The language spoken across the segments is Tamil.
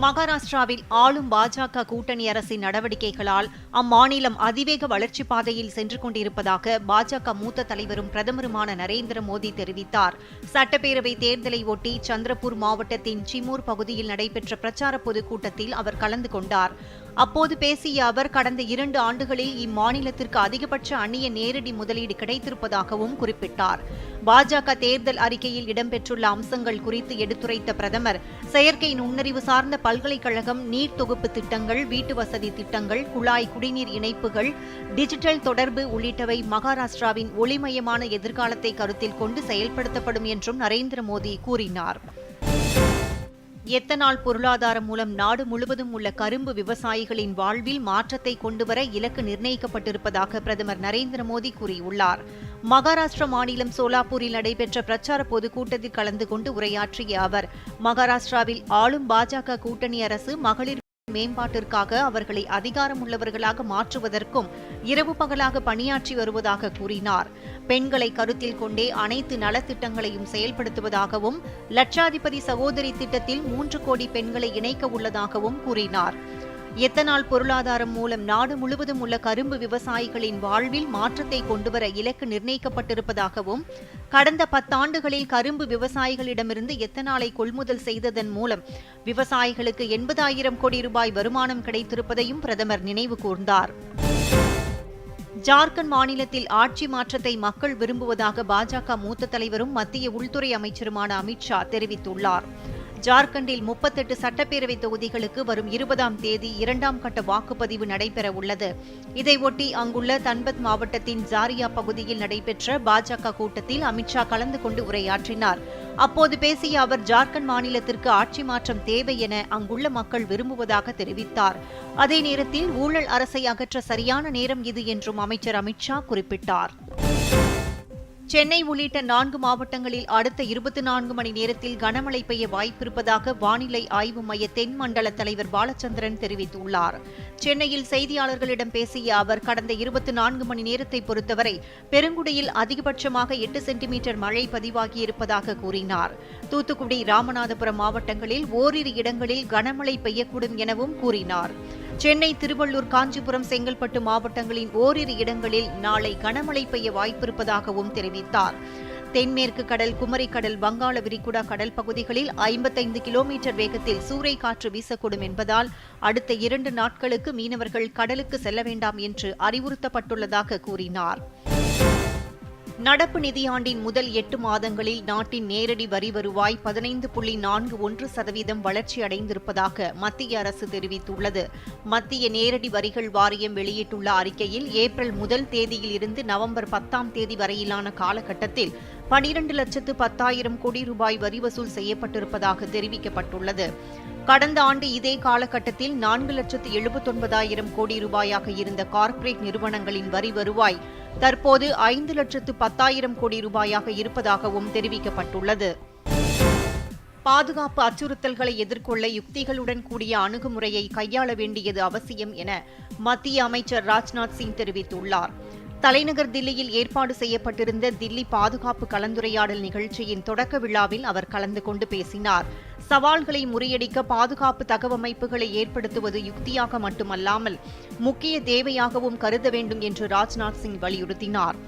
மகாராஷ்டிராவில் ஆளும் பாஜக கூட்டணி அரசின் நடவடிக்கைகளால் அம்மாநிலம் அதிவேக வளர்ச்சிப் பாதையில் சென்று கொண்டிருப்பதாக பாஜக மூத்த தலைவரும் பிரதமருமான நரேந்திர மோடி தெரிவித்தார். சட்டப்பேரவை தேர்தலை ஒட்டி சந்திரபூர் மாவட்டத்தின் சிமூர் பகுதியில் நடைபெற்ற பிரச்சார பொதுக்கூட்டத்தில் அவர் கலந்து கொண்டார். அப்போது பேசிய அவர் கடந்த இரண்டு ஆண்டுகளில் இம்மாநிலத்திற்கு அதிகபட்ச அந்நிய நேரடி முதலீடு கிடைத்திருப்பதாகவும் குறிப்பிட்டார். பாஜக தேர்தல் அறிக்கையில் இடம்பெற்றுள்ள அம்சங்கள் குறித்து எடுத்துரைத்த பிரதமர் செயற்கை நுண்ணறிவு சார்ந்த பல்கலைக்கழகம் நீர் தொகுப்பு திட்டங்கள் வீட்டு வசதி திட்டங்கள் குழாய் குடிநீர் இணைப்புகள் டிஜிட்டல் தொடர்பு உள்ளிட்டவை மகாராஷ்டிராவின் ஒளிமயமான எதிர்காலத்தை கருத்தில் கொண்டு செயல்படுத்தப்படும் என்றும் நரேந்திர மோடி கூறினார். எத்தனால் பொருளாதாரம் மூலம் நாடு முழுவதும் உள்ள கரும்பு விவசாயிகளின் வாழ்வில் மாற்றத்தை கொண்டுவர இலக்கு நிர்ணயிக்கப்பட்டிருப்பதாக பிரதமர் நரேந்திர மோடி கூறியுள்ளார். மகாராஷ்டிர மாநிலம் சோலாப்பூரில் நடைபெற்ற பிரச்சார பொதுக்கூட்டத்தில் கலந்து கொண்டு உரையாற்றிய அவர் மகாராஷ்டிராவில் ஆளும் பாஜக கூட்டணி அரசு மகளிர் மேம்பாட்டிற்காக அவர்களை அதிகாரமுள்ளவர்களாக மாற்றுவதற்கும் இரவு பகலாக பணியாற்றி வருவதாக கூறினார். பெண்களை கருத்தில் கொண்டே அனைத்து நலத்திட்டங்களையும் செயல்படுத்துவதாகவும் லட்சாதிபதி சகோதரி திட்டத்தில் மூன்று கோடி பெண்களை இணைக்க உள்ளதாகவும் கூறினார். எத்தனால் பொருளாதாரம் மூலம் நாடு முழுவதும் உள்ள கரும்பு விவசாயிகளின் வாழ்வில் மாற்றத்தை கொண்டுவர இலக்கு நிர்ணயிக்கப்பட்டிருப்பதாகவும் கடந்த பத்தாண்டுகளில் கரும்பு விவசாயிகளிடமிருந்து எத்தனாலை கொள்முதல் செய்ததன் மூலம் விவசாயிகளுக்கு எண்பதாயிரம் கோடி ரூபாய் வருமானம் கிடைத்திருப்பதையும் பிரதமர் நினைவு கூர்ந்தார். ஜார்க்கண்ட் மாநிலத்தில் ஆட்சி மாற்றத்தை மக்கள் விரும்புவதாக பாஜக மூத்த தலைவரும் மத்திய உள்துறை அமைச்சருமான அமித்ஷா தெரிவித்துள்ளார். ஜார்க்கண்டில் முப்பத்தெட்டு சட்டப்பேரவை தொகுதிகளுக்கு வரும் இருபதாம் தேதி இரண்டாம் கட்ட வாக்குப்பதிவு நடைபெற உள்ளது. இதையொட்டி அங்குள்ள தன்பத் மாவட்டத்தின் ஜாரியா பகுதியில் நடைபெற்ற பாஜக கூட்டத்தில் அமித்ஷா கலந்து கொண்டு உரையாற்றினார். அப்போது பேசிய அவர் ஜார்க்கண்ட் மாநிலத்திற்கு ஆட்சி மாற்றம் தேவை என அங்குள்ள மக்கள் விரும்புவதாக தெரிவித்தார். அதே நேரத்தில் ஊழல் அரசை அகற்ற சரியான நேரம் இது என்றும் அமைச்சர் அமித்ஷா குறிப்பிட்டார். சென்னை உள்ளிட்ட நான்கு மாவட்டங்களில் அடுத்த இருபத்தி நான்கு மணி நேரத்தில் கனமழை பெய்ய வாய்ப்பிருப்பதாக வானிலை ஆய்வு மைய தென் மண்டல தலைவர் பாலச்சந்திரன் தெரிவித்துள்ளார். சென்னையில் செய்தியாளர்களிடம் பேசிய அவர் கடந்த இருபத்தி நான்கு மணி நேரத்தை பொறுத்தவரை பெருங்குடியில் அதிகபட்சமாக எட்டு சென்டிமீட்டர் மழை பதிவாகியிருப்பதாக கூறினார். தூத்துக்குடி ராமநாதபுரம் மாவட்டங்களில் ஓரிரு இடங்களில் கனமழை பெய்யக்கூடும் எனவும் கூறினார். சென்னை திருவள்ளூர் காஞ்சிபுரம் செங்கல்பட்டு மாவட்டங்களின் ஓரிரு இடங்களில் நாளை கனமழை பெய்ய வாய்ப்பிருப்பதாகவும் தெரிவித்தார். தென்மேற்கு கடல் குமரிக்கடல் வங்காள விரிகுடா கடல் பகுதிகளில் ஐம்பத்தைந்து கிலோமீட்டர் வேகத்தில் சூறை காற்று வீசக்கூடும் என்பதால் அடுத்த இரண்டு நாட்களுக்கு மீனவர்கள் கடலுக்கு செல்ல வேண்டாம் என்று அறிவுறுத்தப்பட்டுள்ளதாக கூறினார். நடப்பு நிதியாண்டின் முதல் எட்டு மாதங்களில் நாட்டின் நேரடி வரி வருவாய் பதினைந்து புள்ளி நான்கு ஒன்று சதவீதம் வளர்ச்சி அடைந்திருப்பதாக மத்திய அரசு தெரிவித்துள்ளது. மத்திய நேரடி வரிகள் வாரியம் வெளியிட்டுள்ள அறிக்கையில் ஏப்ரல் முதல் தேதியில் இருந்து நவம்பர் பத்தாம் தேதி வரையிலான காலகட்டத்தில் பனிரண்டு லட்சத்து பத்தாயிரம் கோடி ரூபாய் வரி வசூல் செய்யப்பட்டிருப்பதாக தெரிவிக்கப்பட்டுள்ளது. கடந்த ஆண்டு இதே காலகட்டத்தில் நான்கு லட்சத்து எழுபத்தொன்பதாயிரம் கோடி ரூபாயாக இருந்த கார்ப்பரேட் நிறுவனங்களின் வரி வருவாய் தற்போது ஐந்து லட்சத்து பத்தாயிரம் கோடி ரூபாயாக இருப்பதாகவும் தெரிவிக்கப்பட்டுள்ளது. பாதுகாப்பு அச்சுறுத்தல்களை எதிர்கொள்ள யுக்திகளுடன் கூடிய அணுகுமுறையை கையாள வேண்டியது அவசியம் என மத்திய அமைச்சர் ராஜ்நாத் சிங் தெரிவித்துள்ளார். தலைநகர் தில்லியில் ஏற்பாடு செய்யப்பட்டிருந்த தில்லி பாதுகாப்பு கலந்துரையாடல் நிகழ்ச்சியின் தொடக்க விழாவில் அவர் கலந்து கொண்டு பேசினார். சவால்களை முறியடிக்க பாதுகாப்பு தகவமைப்புகளை ஏற்படுத்துவது யுக்தியாக மட்டுமல்லாமல் முக்கிய தேவையாகவும் கருத வேண்டும் என்று ராஜ்நாத் சிங் வலியுறுத்தினார்.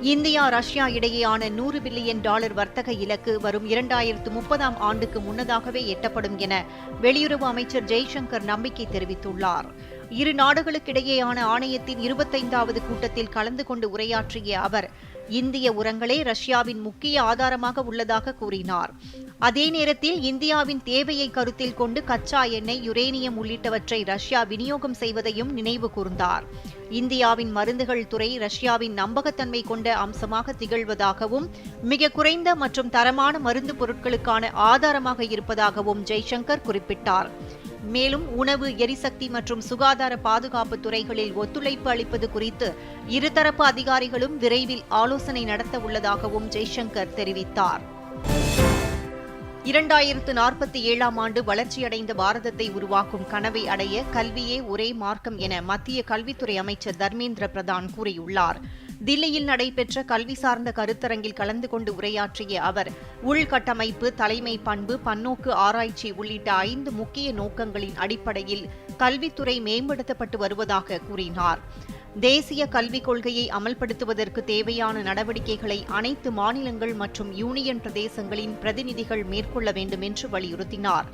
இந்தியா ரஷ்யா இடையேயான நூறு பில்லியன் டாலர் வர்த்தக இலக்கு வரும் இரண்டாயிரத்து முப்பதாம் ஆண்டுக்கு முன்னதாகவே எட்டப்படும் என வெளியுறவு அமைச்சர் ஜெய்சங்கர் நம்பிக்கை தெரிவித்துள்ளார். இரு நாடுகளுக்கிடையேயான ஆணையத்தின் இருபத்தைந்தாவது கூட்டத்தில் கலந்து கொண்டு உரையாற்றிய அவர் இந்திய உரங்களே ரஷ்யாவின் முக்கிய ஆதாரமாக உள்ளதாக கூறினார். அதே நேரத்தில் இந்தியாவின் தேவையை கருத்தில் கொண்டு கச்சா எண்ணெய் யுரேனியம் உள்ளிட்டவற்றை ரஷ்யா விநியோகம் செய்வதையும் நினைவு கூர்ந்தார். இந்தியாவின் மருந்துகள் துறை ரஷ்யாவின் நம்பகத்தன்மை கொண்ட அம்சமாக திகழ்வதாகவும் மிக குறைந்த மற்றும் தரமான மருந்து பொருட்களுக்கான ஆதாரமாக இருப்பதாகவும் ஜெய்சங்கர் குறிப்பிட்டார். மேலும் உணவு எரிசக்தி மற்றும் சுகாதார பாதுகாப்பு துறைகளில் ஒத்துழைப்பு அளிப்பது குறித்து இருதரப்பு அதிகாரிகளும் விரைவில் ஆலோசனை நடத்த உள்ளதாகவும் ஜெய்சங்கர் தெரிவித்தார். இரண்டாயிரத்து நாற்பத்தி ஏழாம் ஆண்டு வளர்ச்சியடைந்த பாரதத்தை உருவாக்கும் கனவை அடைய கல்வியே ஒரே மார்க்கம் என மத்திய கல்வித்துறை அமைச்சர் தர்மேந்திர பிரதான் கூறியுள்ளார். தில்லியில் நடைபெற்ற கல்வி சார்ந்த கருத்தரங்கில் கலந்து கொண்டு உரையாற்றிய அவர் உள்கட்டமைப்பு தலைமை பண்பு பன்னோக்கு ஆராய்ச்சி உள்ளிட்ட ஐந்து முக்கிய நோக்கங்களின் அடிப்படையில் கல்வித்துறை மேம்படுத்தப்பட்டு வருவதாக கூறினார். தேசிய கல்விக் கொள்கையை அமல்படுத்துவதற்கு தேவையான நடவடிக்கைகளை அனைத்து மாநிலங்கள் மற்றும் யூனியன் பிரதேசங்களின் பிரதிநிதிகள் மேற்கொள்ள வேண்டும் என்று வலியுறுத்தினார்.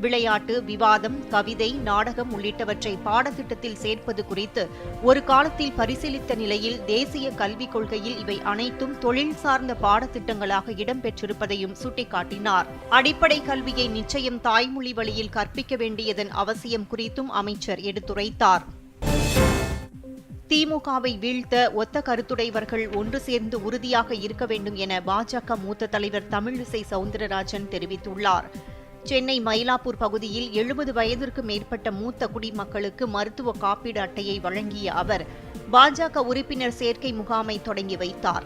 விளையாட்டு விவாதம் கவிதை நாடகம் உள்ளிட்டவற்றை பாடத்திட்டத்தில் சேர்ப்பது குறித்து ஒரு காலத்தில் பரிசீலித்த நிலையில் தேசிய கல்விக் கொள்கையில் இவை அனைத்தும் தொழில் சார்ந்த பாடத்திட்டங்களாக இடம்பெற்றிருப்பதையும் சுட்டிக்காட்டினார். அடிப்படை கல்வியை நிச்சயம் தாய்மொழி வழியில் கற்பிக்க வேண்டியதன் அவசியம் குறித்தும் அமைச்சர் எடுத்துரைத்தார். திமுகவை வீழ்த்த ஒத்த கருத்துடையவர்கள் ஒன்று சேர்ந்து உறுதியாக இருக்க வேண்டும் என பாஜக மூத்த தலைவர் தமிழிசை சவுந்தரராஜன் தெரிவித்துள்ளார். சென்னை மயிலாப்பூர் பகுதியில் எழுபது வயதிற்கு மேற்பட்ட மூத்த குடிமக்களுக்கு மருத்துவ காப்பீடு அட்டையை வழங்கிய அவர் பாஜக உறுப்பினர் சேர்க்கை முகாமை தொடங்கி வைத்தார்.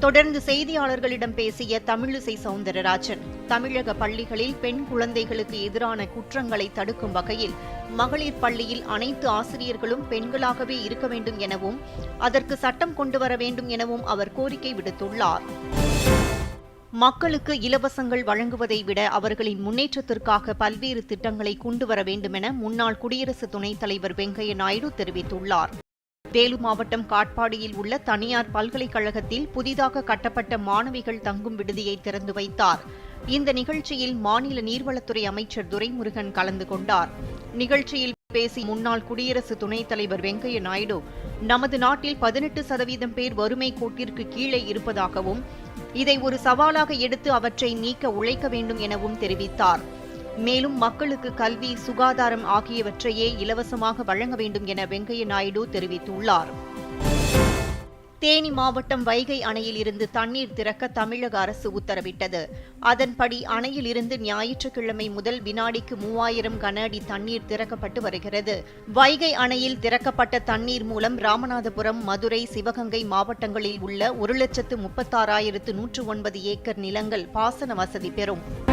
தொடர்ந்து செய்தியாளர்களிடம் பேசிய தமிழிசை சவுந்தரராஜன் தமிழக பள்ளிகளில் பெண் குழந்தைகளுக்கு எதிரான குற்றங்களை தடுக்கும் வகையில் மகளிர் பள்ளியில் அனைத்து ஆசிரியர்களும் பெண்களாகவே இருக்க வேண்டும் எனவும் அதற்கு சட்டம் கொண்டு வர வேண்டும் எனவும் அவர் கோரிக்கை விடுத்துள்ளார். மக்களுக்கு இலவசங்கள் வழங்குவதை விட அவர்களின் முன்னேற்றத்திற்காக பல்வேறு திட்டங்களை கொண்டு வர வேண்டுமென முன்னாள் குடியரசு துணைத் தலைவர் வெங்கையா நாயுடு தெரிவித்துள்ளார். வேலு மாவட்டம் காட்பாடியில் உள்ள தனியார் பல்கலைக்கழகத்தில் புதிதாக கட்டப்பட்ட மாணவிகள் தங்கும் விடுதியை திறந்து வைத்தார். இந்த நிகழ்ச்சியில் மாநில நீர்வளத்துறை அமைச்சர் துரைமுருகன் கலந்து கொண்டார். நிகழ்ச்சியில் பேசி முன்னாள் குடியரசு துணைத் தலைவர் வெங்கையா நாயுடு நமது நாட்டில் பதினெட்டு சதவீதம் பேர் வறுமை கோட்டிற்கு கீழே இருப்பதாகவும் இதை ஒரு சவாலாக எடுத்து அவற்றை நீக்க உழைக்க வேண்டும் எனவும் தெரிவித்தார். மேலும் மக்களுக்கு கல்வி சுகாதாரம் ஆகியவற்றையே இலவசமாக வழங்க வேண்டும் என வெங்கையா நாயுடு தெரிவித்துள்ளார். தேனி மாவட்டம் வைகை அணையில் இருந்து தண்ணீர் திறக்க தமிழக அரசு உத்தரவிட்டது. அதன்படி அணையில் இருந்து ஞாயிற்றுக்கிழமை முதல் வினாடிக்கு மூவாயிரம் கன அடி தண்ணீர் திறக்கப்பட்டு வருகிறது. வைகை அணையில் திறக்கப்பட்ட தண்ணீர் மூலம் ராமநாதபுரம் மதுரை சிவகங்கை மாவட்டங்களில் உள்ள ஒரு லட்சத்து முப்பத்தாறாயிரத்து நூற்று ஒன்பது ஏக்கர் நிலங்கள் பாசன வசதி பெறும்.